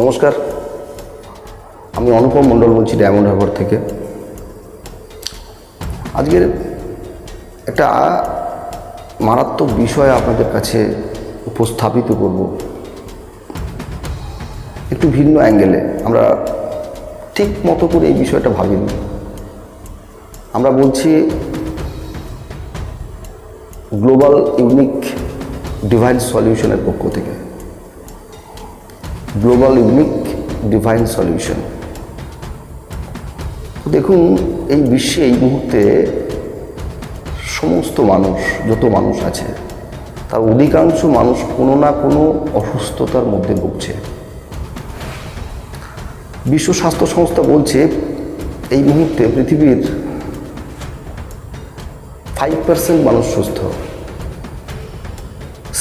নমস্কার। আমি অনুপম মণ্ডল বলছি ডায়মন্ড হারবার থেকে। আজকের একটা মারাত্মক বিষয় আপনাদের কাছে উপস্থাপিত করব। একটু ভিন্ন অ্যাঙ্গেলে আমরা ঠিক মতো করে এই বিষয়টা ভাবিনি। আমরা বলছি গ্লোবাল ইউনিক ডিভাইন সলিউশনের পক্ষ থেকে। Global unique divine solution. দেখুন, এই বিশ্বে এই মুহূর্তে সমস্ত মানুষ, যত মানুষ আছে, তার অধিকাংশ মানুষ কোনো না কোনো অসুস্থতার মধ্যে ভুগছে। বিশ্ব স্বাস্থ্য সংস্থা বলছে, এই মুহূর্তে পৃথিবীর ফাইভ পার্সেন্ট মানুষ সুস্থ।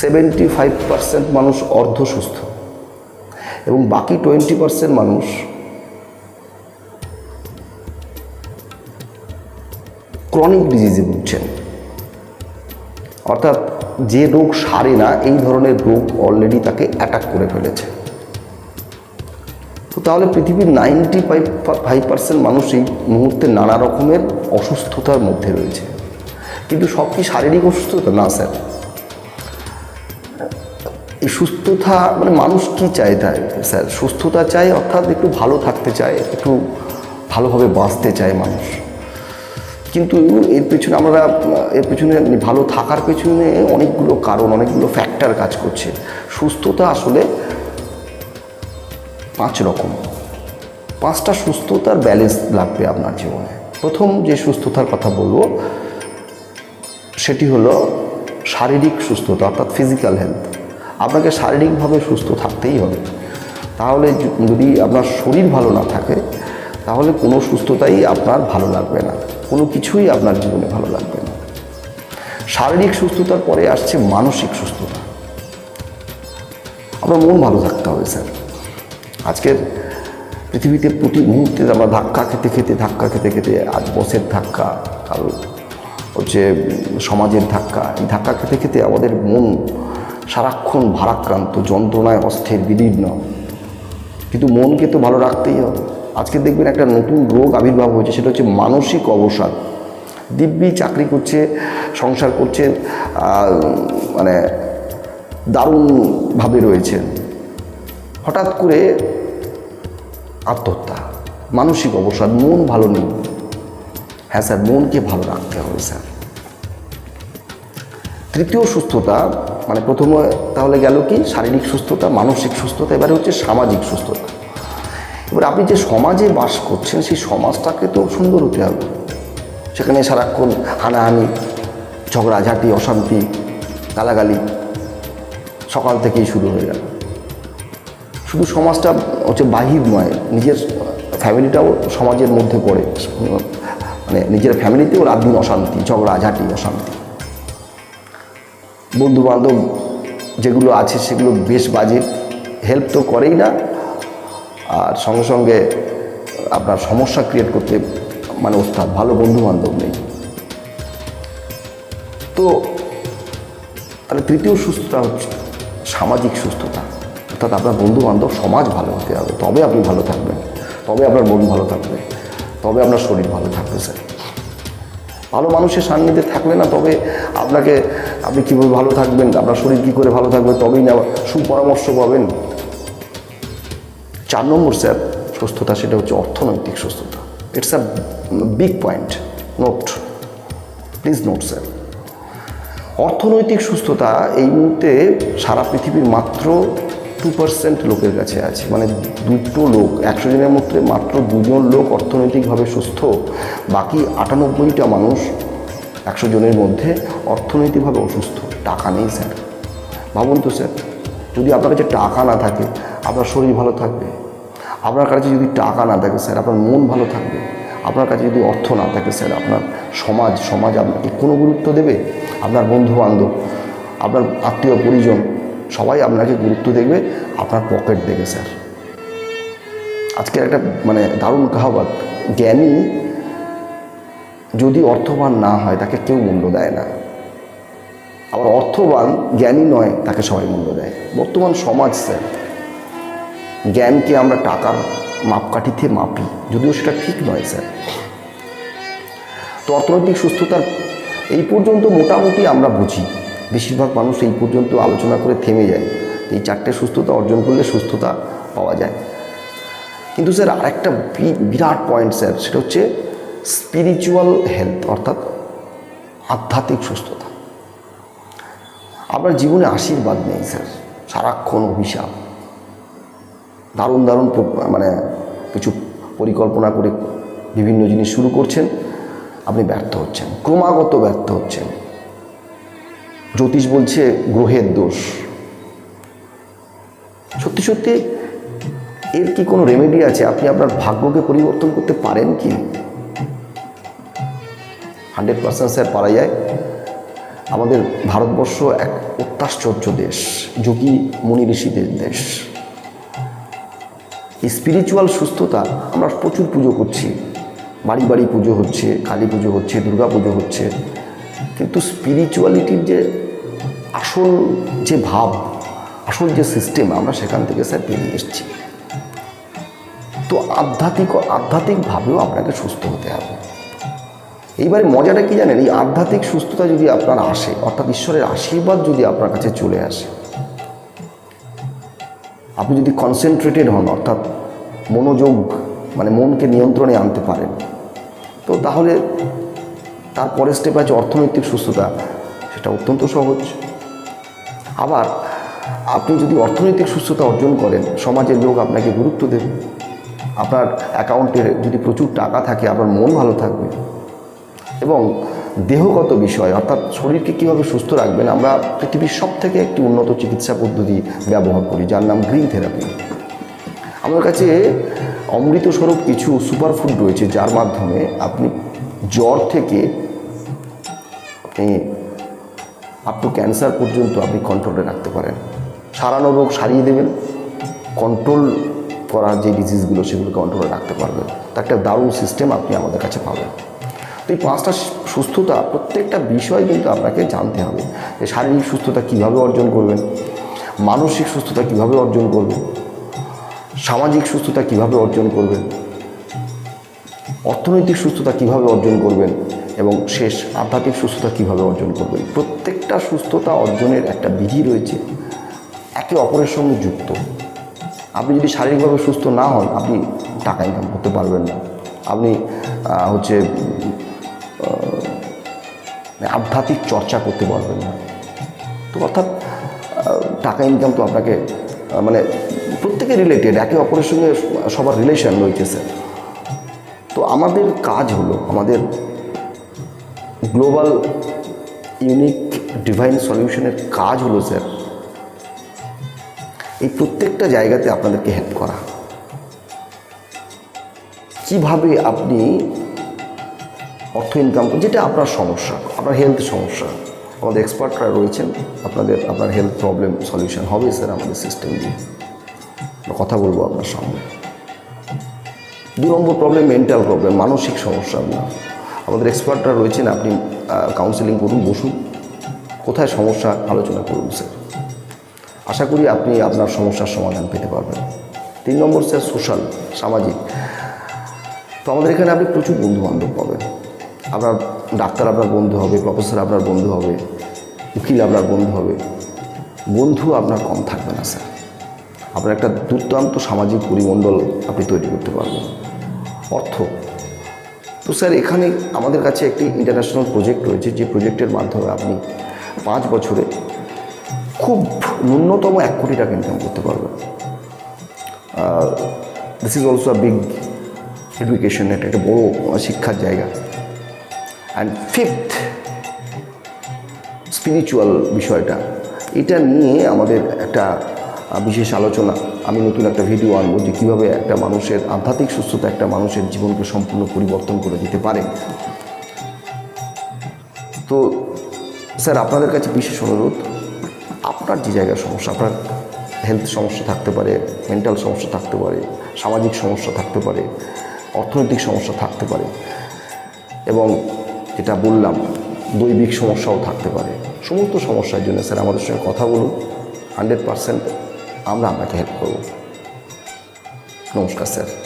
সেভেন্টি ফাইভ পার্সেন্ট মানুষ অর্ধ সুস্থ। এবং বাকি টোয়েন্টি পার্সেন্ট মানুষ ক্রনিক ডিজিজে ভুগছেন। অর্থাৎ যে রোগ সারে না, এই ধরনের রোগ অলরেডি তাকে অ্যাটাক করে ফেলেছে। তো তাহলে পৃথিবীর নাইনটি ফাইভ ফাইভ পার্সেন্ট মানুষ এই মুহূর্তে নানা রকমের অসুস্থতার মধ্যে রয়েছে। কিন্তু সব কি শারীরিক অসুস্থতা? না, স্যার। এই সুস্থতা মানে মানুষ কি চায় তাই স্যার, সুস্থতা চায় অর্থাৎ একটু ভালো থাকতে চায়, একটু ভালোভাবে বাঁচতে চায় মানুষ। কিন্তু এর পেছনে আমরা, এর পেছনে ভালো থাকার পেছনে অনেকগুলো কারণ, অনেকগুলো ফ্যাক্টর কাজ করছে। সুস্থতা আসলে পাঁচ রকম। পাঁচটা সুস্থতার ব্যালেন্স লাগবে আপনার জীবনে। প্রথম যে সুস্থতার কথা বলব, সেটি হলো শারীরিক সুস্থতা, অর্থাৎ ফিজিক্যাল হেলথ আপনাকে শারীরিকভাবে সুস্থ থাকতেই হবে। তাহলে যদি আপনার শরীর ভালো না থাকে, তাহলে কোনো সুস্থতাই আপনার ভালো লাগবে না। কোনো কিছুই আপনার জীবনে ভালো লাগবে না। শারীরিক সুস্থতার পরে আসছে মানসিক সুস্থতা। আপনার মন ভালো থাকতে হবে, স্যার। আজকের পৃথিবীতে প্রতি মুহূর্তে আমরা ধাক্কা খেতে খেতে, ধাক্কা খেতে খেতে আজ বসের ধাক্কা, কাল হচ্ছে সমাজের ধাক্কা, এই ধাক্কা খেতে খেতে আমাদের মন সারাক্ষণ ভারাক্রান্ত, যন্ত্রণায় অস্থির, বিদীর্ণ। কিন্তু মনকে তো ভালো রাখতেই হবে। আজকে দেখবেন একটা নতুন রোগ আবির্ভাব হয়েছে, সেটা হচ্ছে মানসিক অবসাদ। দিব্যি চাকরি করছে, সংসার করছে মানে দারুণভাবে রয়েছেন হঠাৎ করে আত্মহত্যা, মানসিক অবসাদ, মন ভালো নেই। হ্যাঁ স্যার, মনকে ভালো রাখতে হবে স্যার। তৃতীয় সুস্থতা মানে প্রথমে তাহলে গেল কি? শারীরিক সুস্থতা, মানসিক সুস্থতা, এবারে হচ্ছে সামাজিক সুস্থতা। এবার আপনি যে সমাজে বাস করছেন, সেই সমাজটাকে তো সুন্দর হতে হবে। সেখানে সারাক্ষণ হানাহানি, ঝগড়াঝাটি, অশান্তি, গালাগালি সকাল থেকেই শুরু হয়ে গেল। শুধু সমাজটা হচ্ছে বাহির নয় নিজের ফ্যামিলিটাও সমাজের মধ্যে পড়ে। মানে নিজের ফ্যামিলিতেও রাত দিন অশান্তি, ঝগড়াঝাটি, অশান্তি। বন্ধু বান্ধব যেগুলো আছে সেগুলো বেশ বাজে। হেল্প তো করেই না। আর সঙ্গে সঙ্গে আপনার সমস্যা ক্রিয়েট করতে মানে ওস্তাদ ভালো বন্ধু বান্ধব নেই। তো তাহলে তৃতীয় সুস্থতা হচ্ছে সামাজিক সুস্থতা। অর্থাৎ আপনার বন্ধু বান্ধব সমাজ ভালো হতে হবে। তবে আপনি ভালো থাকবেন। তবে আপনার মন ভালো থাকবে। তবে আপনার শরীর ভালো থাকবে স্যার ভালো মানুষের সান্নিধ্যে থাকলে না তবে আপনাকে আপনি কীভাবে ভালো থাকবেন, আপনার শরীর কী করে ভালো থাকবে, তবেই না, সুপরামর্শ পাবেন। চার নম্বর, স্যার, সুস্থতা, সেটা হচ্ছে অর্থনৈতিক সুস্থতা। It's a big point note please note sir অর্থনৈতিক সুস্থতা এই মুহূর্তে সারা পৃথিবীর মাত্র টু পার্সেন্ট লোকের কাছে আছে। মানে দুটো লোক, একশো জনের মধ্যে মাত্র দুজন লোক অর্থনৈতিকভাবে সুস্থ। বাকি আটানব্বইটা মানুষ একশো জনের মধ্যে অর্থনৈতিকভাবে অসুস্থ, টাকা নেই স্যার। ভাবুন তো স্যার, যদি আপনার কাছে টাকা না থাকে, আপনার শরীর ভালো থাকবে। আপনার কাছে যদি টাকা না থাকে স্যার, আপনার মন ভালো থাকবে। আপনার কাছে যদি অর্থ না থাকে স্যার, আপনার সমাজ সমাজ আপনাকে কোনো গুরুত্ব দেবে? আপনার বন্ধু বান্ধব আপনার আত্মীয় পরিজন, সবাই আপনাকে গুরুত্ব দেখবে, আপনার পকেট দেখে স্যার। আজকে একটা মানে দারুণ কাহাবাত জ্ঞানী যদি অর্থবান না হয়, তাকে কেউ মূল্য দেয় না। আবার অর্থবান, জ্ঞানী নয়, তাকে সবাই মূল্য দেয়। বর্তমান সমাজ স্যার, জ্ঞানকে আমরা টাকার মাপকাঠিতে মাপি, যদিও সেটা ঠিক নয় স্যার। তো অর্থনৈতিক সুস্থতার, এই পর্যন্ত মোটামুটি আমরা বুঝি। বেশিরভাগ মানুষ এই পর্যন্ত আলোচনা করে থেমে যায়। এই চারটে সুস্থতা অর্জন করলে সুস্থতা পাওয়া যায়। কিন্তু স্যার, আরেকটা বিরাট পয়েন্ট স্যার, সেটা হচ্ছে স্পিরিচুয়াল হেলথ অর্থাৎ আধ্যাত্মিক সুস্থতা। আপনার জীবনে আশীর্বাদ নেই, স্যার। সারাক্ষণ অভিশাপ। দারুণ দারুণ মানে কিছু পরিকল্পনা করে বিভিন্ন জিনিস শুরু করছেন, আপনি ব্যর্থ হচ্ছেন। ক্রমাগত ব্যর্থ হচ্ছেন। জ্যোতিষ বলছে গ্রহের দোষ। সত্যি সত্যি এর কি কোনো রেমেডি আছে? আপনি আপনার ভাগ্যকে পরিবর্তন করতে পারেন কি? হান্ড্রেড পার্সেন্ট স্যার পারা যায়। আমাদের ভারতবর্ষ এক অত্যাশ্চর্য দেশ, যোগী মুনি ঋষিদের দেশ। স্পিরিচুয়াল সুস্থতা আমরা প্রচুর পুজো করছি। বাড়ি বাড়ি পুজো হচ্ছে, কালী পুজো হচ্ছে, দুর্গা পুজো হচ্ছে। কিন্তু স্পিরিচুয়ালিটির যে আসল যে ভাব, আসল যে সিস্টেম আমরা সেখান থেকে স্যার বেরিয়ে এসেছি। তো আধ্যাত্মিক আধ্যাত্মিকভাবেও আপনাকে সুস্থ হতে হবে। এইবারে মজাটা কি জানেন? এই আধ্যাত্মিক সুস্থতা যদি আপনার আসে, অর্থাৎ ঈশ্বরের আশীর্বাদ যদি আপনার কাছে চলে আসে, আপনি যদি কনসেন্ট্রেটেড হন, অর্থাৎ মনোযোগ মানে মনকে নিয়ন্ত্রণে আনতে পারেন, তো তাহলে তারপরের স্টেপ আছে অর্থনৈতিক সুস্থতা। সেটা অত্যন্ত সহজ। আবার আপনি যদি অর্থনৈতিক সুস্থতা অর্জন করেন, সমাজের লোক আপনাকে গুরুত্ব দেবে। আপনার অ্যাকাউন্টে যদি প্রচুর টাকা থাকে, আপনার মন ভালো থাকবে। এবং দেহগত বিষয়, অর্থাৎ শরীরকে কীভাবে সুস্থ রাখবেন, আমরা পৃথিবীর সব থেকে একটি উন্নত চিকিৎসা পদ্ধতি ব্যবহার করি, যার নাম গ্রিন থেরাপি। আমাদের কাছে অমৃতস্বরূপ কিছু সুপারফুড রয়েছে, যার মাধ্যমে আপনি জ্বর থেকে আপনি আপ টু ক্যান্সার পর্যন্ত আপনি কন্ট্রোলে রাখতে পারেন। সারানো রোগ সারিয়ে দেবেন কন্ট্রোল করার যে ডিজিজগুলো সেগুলো কন্ট্রোলে রাখতে পারবেন। তার একটা দারুণ সিস্টেম আপনি আমাদের কাছে পাবেন। এই পাঁচটা সুস্থতা, প্রত্যেকটা বিষয় কিন্তু আপনাকে জানতে হবে যে শারীরিক সুস্থতা কীভাবে অর্জন করবেন, মানসিক সুস্থতা কীভাবে অর্জন করবেন, সামাজিক সুস্থতা কীভাবে অর্জন করবেন, অর্থনৈতিক সুস্থতা কীভাবে অর্জন করবেন এবং শেষ আধ্যাত্মিক সুস্থতা কীভাবে অর্জন করবেন। প্রত্যেকটা সুস্থতা অর্জনের একটা বিধি রয়েছে। একে অপরের সঙ্গে যুক্ত। আপনি যদি শারীরিকভাবে সুস্থ না হন, আপনি টাকা ইনকাম করতে পারবেন না। আপনি হচ্ছে আধ্যাত্মিক চর্চা করতে পারবেন না। তো অর্থাৎ টাকা ইনকাম তো আপনাকে মানে প্রত্যেকে রিলেটেড একে অপরের সঙ্গে সবার রিলেশন রয়েছে তো আমাদের কাজ হলো, আমাদের গ্লোবাল ইউনিক ডিভাইন সলিউশনের কাজ হলো স্যার এই প্রত্যেকটা জায়গাতে আপনাদেরকে হেল্প করা। কীভাবে আপনি অর্থ ইনকাম যেটা আপনার সমস্যা, আপনার হেলথ সমস্যা। আমাদের এক্সপার্টরা রয়েছেন, আপনাদের, আপনার হেলথ প্রবলেম সলিউশন হবে স্যার আমাদের সিস্টেম দিয়ে। কথা বলব আপনার সঙ্গে দু নম্বর প্রবলেম মেন্টাল প্রবলেম মানসিক সমস্যা আপনার। আমাদের এক্সপার্টরা রয়েছেন, আপনি কাউন্সেলিং করুন, বসুন। কোথায় সমস্যা, আলোচনা করুন স্যার আশা করি আপনি আপনার সমস্যার সমাধান পেতে পারবেন। তিন নম্বর স্যার সোশ্যাল সামাজিক। তো আমাদের এখানে আপনি প্রচুর বন্ধু বান্ধব পাবেন। আপনার ডাক্তার আপনার বন্ধু হবে, প্রফেসর আপনার বন্ধু হবে, উকিল আপনার বন্ধু হবে, বন্ধু আপনার কম থাকবে না, স্যার। আপনার একটা দুর্দান্ত সামাজিক পরিমণ্ডল আপনি তৈরি করতে পারবেন। অর্থ। তো স্যার, এখানে আমাদের কাছে একটি ইন্টারন্যাশনাল প্রজেক্ট রয়েছে, যে প্রজেক্টের মাধ্যমে আপনি পাঁচ বছরে খুব ন্যূনতম এক কোটি টাকা ইনকাম করতে পারবেন। This is also a big education একটা একটা বড় শিক্ষার জায়গা। অ্যান্ড ফিফথ স্পিরিচুয়াল বিষয়টা। এটা নিয়ে আমাদের একটা বিশেষ আলোচনা। আমি নতুন একটা ভিডিও আনব যে কীভাবে একটা মানুষের আধ্যাত্মিক সুস্থতা একটা মানুষের জীবনকে সম্পূর্ণ পরিবর্তন করে দিতে পারে। তো, স্যার, আপনাদের কাছে বিশেষ অনুরোধ, আপনার যে জায়গার সমস্যা, আপনার হেলথ সমস্যা থাকতে পারে মেন্টাল সমস্যা থাকতে পারে, সামাজিক সমস্যা থাকতে পারে, অর্থনৈতিক সমস্যা থাকতে পারে, এবং যেটা বললাম, দৈবিক সমস্যাও থাকতে পারে। সমস্ত সমস্যার জন্য স্যার আমাদের সঙ্গে কথা বলুন। হান্ড্রেড পারসেন্ট আমরা আপনাকে হেল্প করব। নমস্কার স্যার।